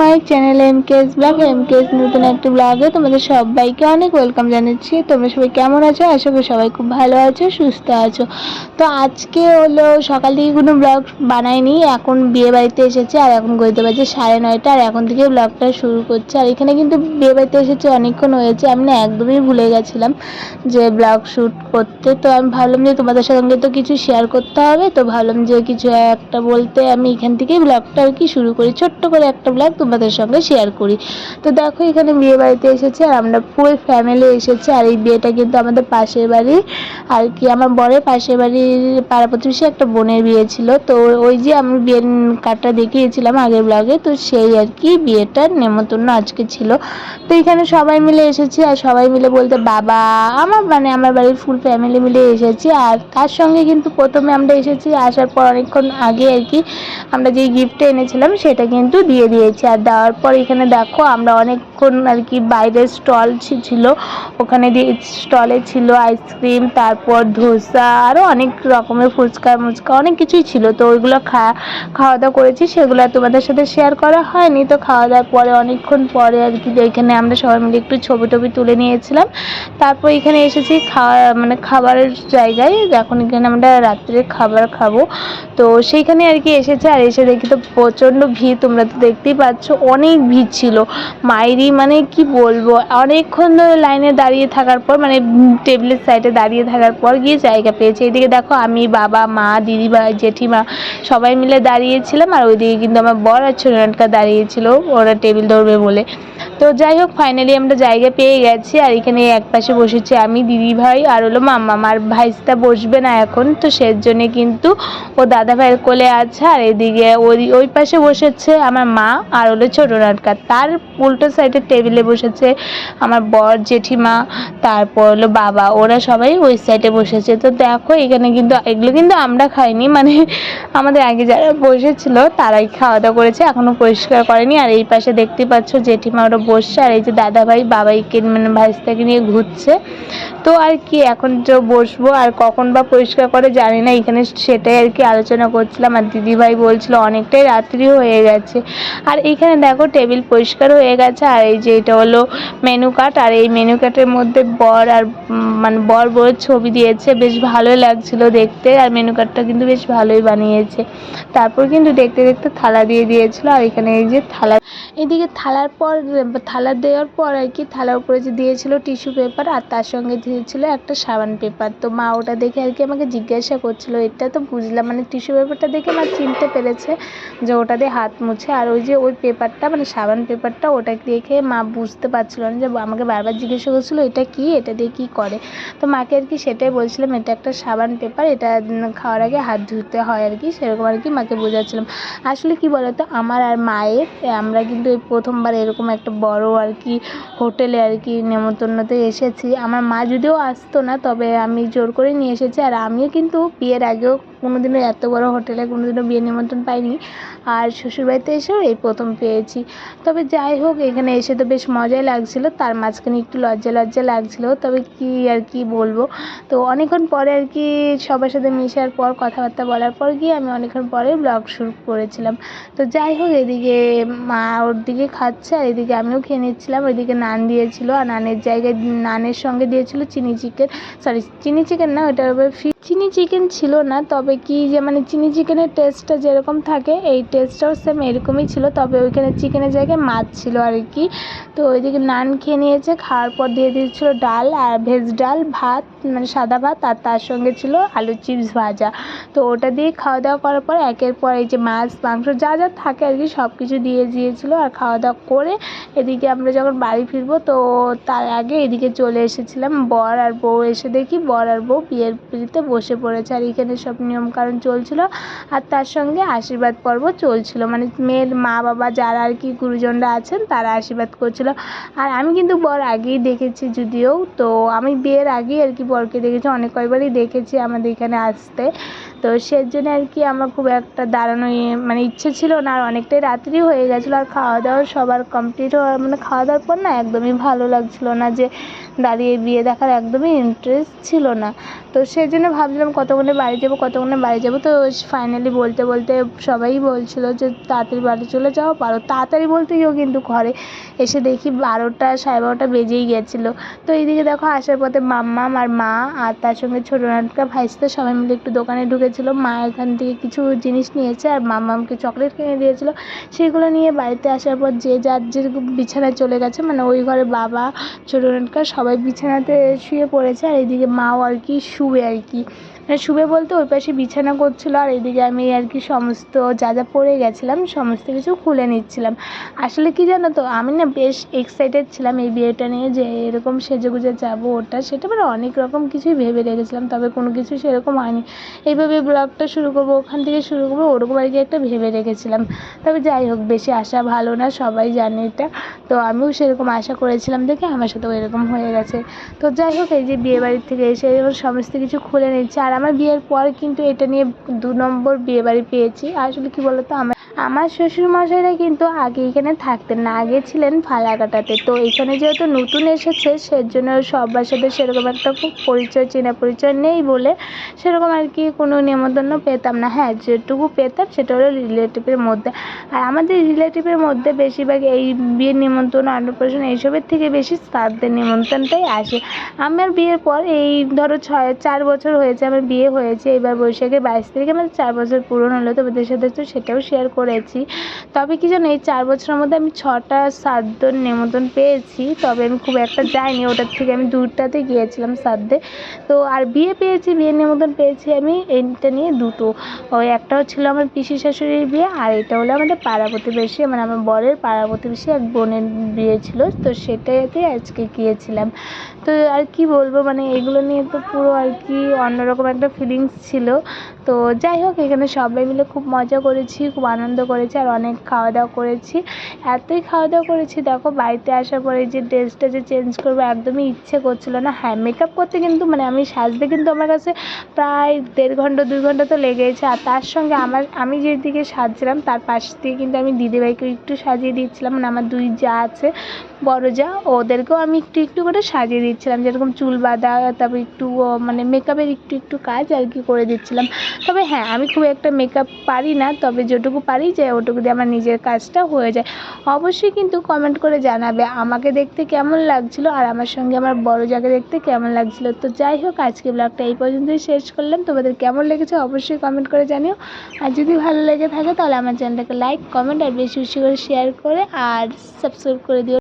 My channel M case vlog M case নতুন একটি ব্লগে তোমাদের সবাইকে অনেক ওয়েলকাম জানাচ্ছি। তোমরা সবাই কেমন আছো? আশা করি সবাই খুব ভালো আছো, সুস্থ আছো। তো আজকে হলো সকাল থেকে কোনো ব্লগ বানাইনি, এখন বিয়ে বাড়িতে এসেছে আর এখন গইতে বাজে সাড়ে নয়টা আর এখন থেকে ব্লগটা শুরু করছে। আর এখানে কিন্তু বিয়ে বাড়িতে এসেছে, অনেকক্ষণ হয়েছে, আমি না একদমই ভুলে গেছিলাম যে ব্লগ শ্যুট করতে। তো আমি ভাবলাম যে তোমাদের সঙ্গে তো কিছু শেয়ার করতে হবে, তো ভাবলাম যে কিছু একটা বলতে আমি এখান থেকেই ব্লগটা আর কি শুরু করি। ছোট্ট করে একটা ব্লগ তোমাদের সঙ্গে শেয়ার করি। তো দেখো, এখানে বিয়ে বাড়িতে এসেছে আর আমরা ফুল ফ্যামিলি এসেছে। আর এই বিয়েটা কিন্তু আমাদের পাশের বাড়ি। আর কি, আমার বরের পাশের বাড়ির পাড়া প্রতিবেশী একটা বোনের বিয়ে ছিল। তো ওই যে আমি বিয়ের কার্ডটা দেখিয়েছিলাম আগের ব্লগে তো সেই আর কি বিয়েটার নেমন্তন্ন আজকে ছিল। তো এখানে সবাই মিলে এসেছি আর সবাই মিলে বলতে, বাবা, আমার মানে আমার বাড়ির ফুল ফ্যামিলি মিলে এসেছি। আর তার সঙ্গে কিন্তু প্রথমে আমরা এসেছি, আসার পর অনেকক্ষণ আগে আর কি আমরা যেই গিফটটা এনেছিলাম, সেটা কিন্তু দিয়ে দিয়েছি। আর দেওয়ার পর এখানে দেখো আমরা অনেকক্ষণ আর কি বাইরের স্টল ছিল। ওখানে দিয়ে স্টলে ছিল আইসক্রিম, তারপর ধোসা আরও অনেক রকমের ফুচকা, মুচকা, অনেক কিছুই ছিল। তো ওইগুলো খা খাওয়া দাওয়া করেছি, সেগুলো তোমাদের সাথে শেয়ার করা হয়নি। তো খাওয়া দাওয়ার পরে, অনেকক্ষণ পরে আর কি এখানে আমরা সবাই মিলে একটু ছবি টবি তুলে নিয়েছিলাম। তারপর এখানে এসেছি খাওয়া মানে খাবারের জায়গায়। এখন এখানে আমরা রাত্রে খাবার খাব। তো সেইখানে আর কি এসেছে, আর এসে দেখি তো প্রচণ্ড ভিড়, তোমরা তো দেখতেই পাচ্ছ। অনেক ভিড় ছিল। মায়েরই মানে কি বলব, অনেকক্ষণ ধরে লাইনে দাঁড়িয়ে থাকার পর মানে টেবিলের সাইডে দাঁড়িয়ে থাকার পর গিয়ে জায়গা পেয়েছে। এদিকে দেখো আমি, বাবা, মা, দিদিভাই, জেঠিমা সবাই মিলে দাঁড়িয়েছিলাম আর ওইদিকে কিন্তু আমার বর আর ছোটকা দাঁড়িয়েছিল, ওরা টেবিল ধরবে বলে। তো যাই হোক ফাইনালি আমরা জায়গা পেয়ে গেছি আর এখানে এক পাশে বসেছি আমি দিদি ভাই আর হলো মাম্মা। আমার ভাইসটা বসবে না এখন, তো সের জন্যে কিন্তু ও দাদা ভাইয়ের কোলে আছে আর এদিকে ওই ওই পাশে বসেছে আমার মা আর হলো ছোটো নাটকা তার উল্টো সাইডের টেবিলে বসেছে আমার বর, জেঠিমা, তারপর হলো বাবা, ওরা সবাই ওই সাইডে বসেছে। তো দেখো, এখানে কিন্তু এগুলো কিন্তু আমরা খাইনি মানে আমাদের আগে যারা বসেছিল তারাই খাওয়া দাওয়া করেছে এখনও পরিষ্কার করেনি। আর এই পাশে দেখতে পাচ্ছ জেঠিমা ওরা বসছে, আর এই যে দাদা ভাই বাবাইকে মানে ভাইসটাকে নিয়ে ঘুরছে। তো আর কি, এখন তো বসবো, আর কখন বা পরিষ্কার করে জানি না, এখানে সেটাই আর কি আলোচনা করছিলাম। আর দিদিভাই বলছিল অনেকটাই রাত্রি হয়ে গেছে। আর এখানে দেখো টেবিল পরিষ্কার হয়ে গেছে, আর এই যে এটা হলো মেনু কার্ড আর এই মেনু কার্ডের মধ্যে বর আর মানে বর বউয়ের ছবি দিয়েছে। বেশ ভালোই লাগছিল দেখতে, আর মেনু কার্ডটা কিন্তু বেশ ভালোই বানিয়েছে। তারপর কিন্তু দেখতে দেখতে থালা দিয়ে দিয়েছিল, আর এখানে এই যে থালা এদিকে থালার পর, থালা দেওয়ার পর আর কি, থালার উপরে যে দিয়েছিল টিস্যু পেপার আর তার সঙ্গে দিয়েছিল একটা সাবান পেপার তো মা ওটা দেখে আর কি আমাকে জিজ্ঞাসা করছিল, এটা তো বুঝলাম মানে টিস্যু পেপারটা দেখে মা চিনতে পেরেছে যে ওটা দিয়ে হাত মুছে। আর ওই যে ওই পেপারটা মানে সাবান পেপারটা ওটা দেখে মা বুঝতে পারছিল না যে আমাকে বারবার জিজ্ঞাসা করছিল, এটা কি? এটা দিয়ে কি করে? তো মাকে আর কি সেটাই বলছিলাম, এটা একটা সাবান পেপার, এটা খাওয়ার আগে হাত ধুতে হয় আর কি। সেরকম আর কি মাকে বোঝাচ্ছিলাম। আসলে কি বলতো, আমার আর মায়ের আমরা কিন্তু এই প্রথমবার এরকম একটা বড় আর কি হোটেলে আর কি নেমন্তন্নতে এসেছি। আমার মা যদিও আসতো না, তবে আমি জোর করে নিয়ে এসেছি, আর আমিও কিন্তু বিয়ের আগেও কোনোদিনও এত বড় হোটেলে কোনোদিনও বিয়ের নিমন্ত্রণ পাইনি। আর শ্বশুরবাড়িতে এসেও এই প্রথম পেয়েছি। তবে যাই হোক, এখানে এসে তো বেশ মজাই লাগছিল। তার মাঝখানে একটু লজ্জা লজ্জা লাগছিল। তবে কি আর কি বলব? তো অনেকক্ষণ পরে আর কি সবার সাথে মেশার পর, কথাবার্তা বলার পর গিয়ে আমি অনেকক্ষণ পরে ব্লগ শুরু করেছিলাম। তো যাই হোক, এদিকে মা ওর দিকে খাচ্ছে আর এদিকে আমিও খেয়ে নিচ্ছিলাম। ওইদিকে নান দিয়েছিল আর নানের জায়গায় নানের সঙ্গে দিয়েছিল চিনি চিকেন। সরি চিনি চিকেন না উপরে ফি চিনি চিকেন ছিল না, তবে কি যে মানে চিনি চিকেনের টেস্টটা যেরকম থাকে, এই টেস্টটাও সেম এরকমই ছিল, তবে ওইখানে চিকেনের জায়গায় মাছ ছিল আর কি। তো ওইদিকে নান খেয়ে নিয়েছে, খাওয়ার পর দিয়ে দিয়েছিল ডাল আর ভেজ ডাল, ভাত মানে সাদা ভাত আর তার সঙ্গে ছিল আলু চিপস ভাজা। তো ওটা দিয়ে খাওয়া দাওয়া করার পর একের পর এই যে মাছ, মাংস যা যা থাকে আর কি সব কিছু দিয়ে দিয়েছিলো আর খাওয়া দাওয়া করে এদিকে আমরা যখন বাড়ি ফিরবো তো তার আগে এদিকে চলে এসেছিলাম বর আর বউ এসে দেখি বর আর বউ বিয়ের পিড়িতে বসে পড়েছে আর এখানে সব নিয়মকানুন চলছিল আর তার সঙ্গে আশীর্বাদ পর্ব চলছিল। মানে মেয়ের মা বাবা যারা আর কি গুরুজনরা আছেন তারা আশীর্বাদ করছিল। আর আমি কিন্তু বর আগেই দেখেছি যদিও, তো আমি বিয়ের আগেই আর কি বরকে দেখেছি অনেক কয়বারই দেখেছি আমাদের এখানে আসতে। তো সের জন্য আর কি আমার খুব একটা দাঁড়ানো মানে ইচ্ছে ছিল না, আর অনেকটাই রাত্রি হয়ে গেছিল, আর খাওয়া দাওয়া সবার কমপ্লিট হওয়ার মানে খাওয়া দাওয়ার পর না একদমই ভালো লাগছিল না, যে দাঁড়িয়ে বিয়ে দেখার একদমই ইন্টারেস্ট ছিল না। তো সেই জন্য ভাবছিলাম কতক্ষণে বাড়ি যাব, কতক্ষণে বাড়ি যাব, তো ফাইনালি বলতে বলতে সবাই বলছিলো যে তাড়াতাড়ি বাড়ি চলে যাও, পারো। তাড়াতাড়ি বলতে গিয়েও কিন্তু ঘরে এসে দেখি বারোটা সাড়ে বারোটা বেজেই গেছিল। তো এইদিকে দেখো আসার পথে মাম্মাম আর মা আর তার সঙ্গে ছোটো নাটকা ভাইসতে সবাই মিলে একটু দোকানে ঢুকেছিলো মা এখান থেকে কিছু জিনিস নিয়েছে আর মামামকে চকলেট কিনে দিয়েছিল, সেগুলো নিয়ে বাড়িতে আসার পর যে যার যেরকম বিছানায় চলে গেছে মানে ওই ঘরে বাবা, ছোটো সবাই বিছানাতে শুয়ে পড়েছে আর এদিকে মাও আর কি শুবে আর কি। শুবে বলতে ওই পাশে বিছানা করছিল আর এদিকে আমি আর কি সমস্ত যা যা পড়ে গেছিলাম সমস্ত কিছু খুলে নিচ্ছিলাম। আসলে কি জানো তো, আমি না বেশ এক্সাইটেড ছিলাম এই বিয়েটা নিয়ে যে এরকম সেজেগুজে যাব ওটা সেটা মানে অনেক রকম কিছুই ভেবে রেখেছিলাম, তবে কোনো কিছু সেরকম হয়নি। এইভাবে ব্লগটা শুরু করব, ওখান থেকে শুরু করব, ওরকম আর কি একটা ভেবে রেখেছিলাম। তবে যাই হোক, বেশি আশা ভালো না, সবাই জানে এটা। তো আমিও সেরকম আশা করেছিলাম দেখে আমার সাথেও এরকম হয়ে গেছে। তো যাই হোক, এই যে বিয়েবাড়ির থেকে এসে সমস্ত কিছু খুলে নিচ্ছে। আর আমার বিয়ের পর কিন্তু এটা নিয়ে দু নম্বর বিয়েবাড়ি পেয়েছি। আসলে কি বলতো আমার আমার শ্বশুরমশাইরা কিন্তু আগে এখানে থাকতেন না, আগে ছিলেন ফালাকাটাতে। তো এখানে যেহেতু নতুন এসেছে, সেজন্য সবার সাথে সেরকম একটা খুব পরিচয় চেনা পরিচয় নেই বলে সেরকম আর কি কোনো নেমন্তন্ন পেতাম না। হ্যাঁ যেটুকু পেতাম সেটা হলো রিলেটিভের মধ্যে। আর আমাদের রিলেটিভের মধ্যে বেশিরভাগ এই বিয়ের নিমন্ত্রণ, অন্নপ্রাশন এইসবের থেকে বেশি শ্রাদ্ধের নিমন্ত্রণটাই আসে। আমার বিয়ের পর এই ধরো ছয়, চার বছর হয়েছে, আমার বিয়ে হয়েছে, এবার বৈশাখের বাইশ তারিখে আমার চার বছর পূরণ হলো, তোমাদের সাথে তো সেটাও শেয়ার করেছি। তবে কি জানো, এই চার বছরের মধ্যে আমি ছটা শ্রাদ্ধর নিমন্ত্রণ পেয়েছি। তবে আমি খুব একটা যাইনি, ওটার থেকে আমি দুটাতে গিয়েছিলাম শ্রাদ্ধে তো আর বিয়ে পেয়েছি, বিয়ের নিমন্ত্রণ পেয়েছি আমি, এইটা নিয়ে দুটো। ওই একটা ছিল আমার পিসি শাশুড়ির বিয়ে, আর এটা হলো আমাদের পাড়া প্রতিবেশী মানে আমার বরের পাড়া প্রতিবেশী এক বোনের বিয়ে ছিল। তো সেটাতে আজকে গিয়েছিলাম। তো আর কি বলব মানে এগুলো নিয়ে তো পুরো আর কি অন্যরকম একটা ফিলিংস ছিল। তো যাই হোক, এখানে সবাই মিলে খুব মজা করেছি, খুব আনন্দ করেছি আর অনেক খাওয়া দাওয়া করেছি। এতই খাওয়া দাওয়া করেছি, দেখো বাড়িতে আসার পরে যে ড্রেসটা যে চেঞ্জ করব, একদমই ইচ্ছে করছিল না। হ্যাঁ মেকআপ করতে কিন্তু মানে আমি সাজতে কিন্তু আমার কাছে প্রায় দেড় ঘণ্টা, দুই ঘণ্টা তো লেগেছে আর তার সঙ্গে আমার, আমি যেদিকে সাজছিলাম, তার পাশ দিয়ে কিন্তু আমি দিদিভাইকে একটু সাজিয়ে দিচ্ছিলাম। মানে আমার দুই যা আছে, বড় যা, ওদেরকেও আমি একটু একটু করে সাজিয়ে দিচ্ছিলাম। যেরকম চুল বাঁধা, তারপর একটু মানে মেকআপের একটু একটু কাজ আর কি করে দিচ্ছিলাম। তবে হ্যাঁ আমি খুব একটা মেকআপ পারি না, তবে যেটুকু পারি যে ওটুকু দিয়ে আমার নিজের কাজটা হয়ে যায়। অবশ্যই কিন্তু কমেন্ট করে জানাবে আমাকে দেখতে কেমন লাগছিল আর আমার সঙ্গে আমার বড় জায়গা দেখতে কেমন লাগছিল। তো যাই হোক, আজকে ব্লগটা এই পর্যন্তই শেষ করলাম। তোমাদের কেমন লেগেছে অবশ্যই কমেন্ট করে জানিও। আর যদি ভালো লেগে থাকে তাহলে আমার চ্যানেলটাকে লাইক কমেন্ট আর বেশি বেশি করে শেয়ার করে আর সাবস্ক্রাইব করে দিও।